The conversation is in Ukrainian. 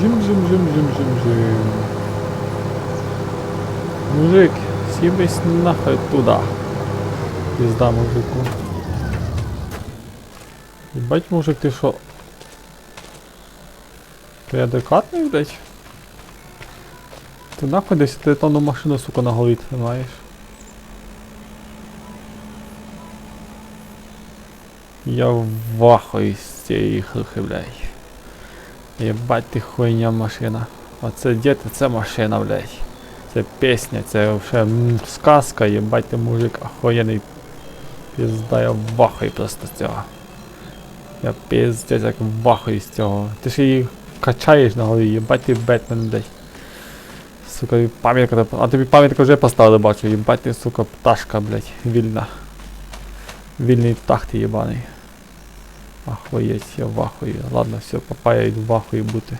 Жим, жим, жим, жим, жим, жим. Мужик, съебись нахуй туда. Пизда мужику. Ебать, мужик, ты шо? Ти адекватний, блядь? Ти нахуй десь ти тонну машину, сука, на голові тримаєш. Я в вахуї з цієї хихи, блядь. Єбать ти хуйня машина. Оце діти, це машина, блядь. Це пісня, це м, сказка, єбать ти мужик охуєнний. Пізда, я в вахуї просто з цього. Я пиздець як в вахуї з цього. Ти ж її качаєш на голові, єбать ти Бетмен, блядь. Сука, пам'ятка, а тобі пам'ятку вже поставили, бачу, єбать ти, сука, пташка, блядь, вільна. Вільний птах ти єбаний. Ахуєть, я в ахуї. Ладно, все, папа, я йду в ахуї бути.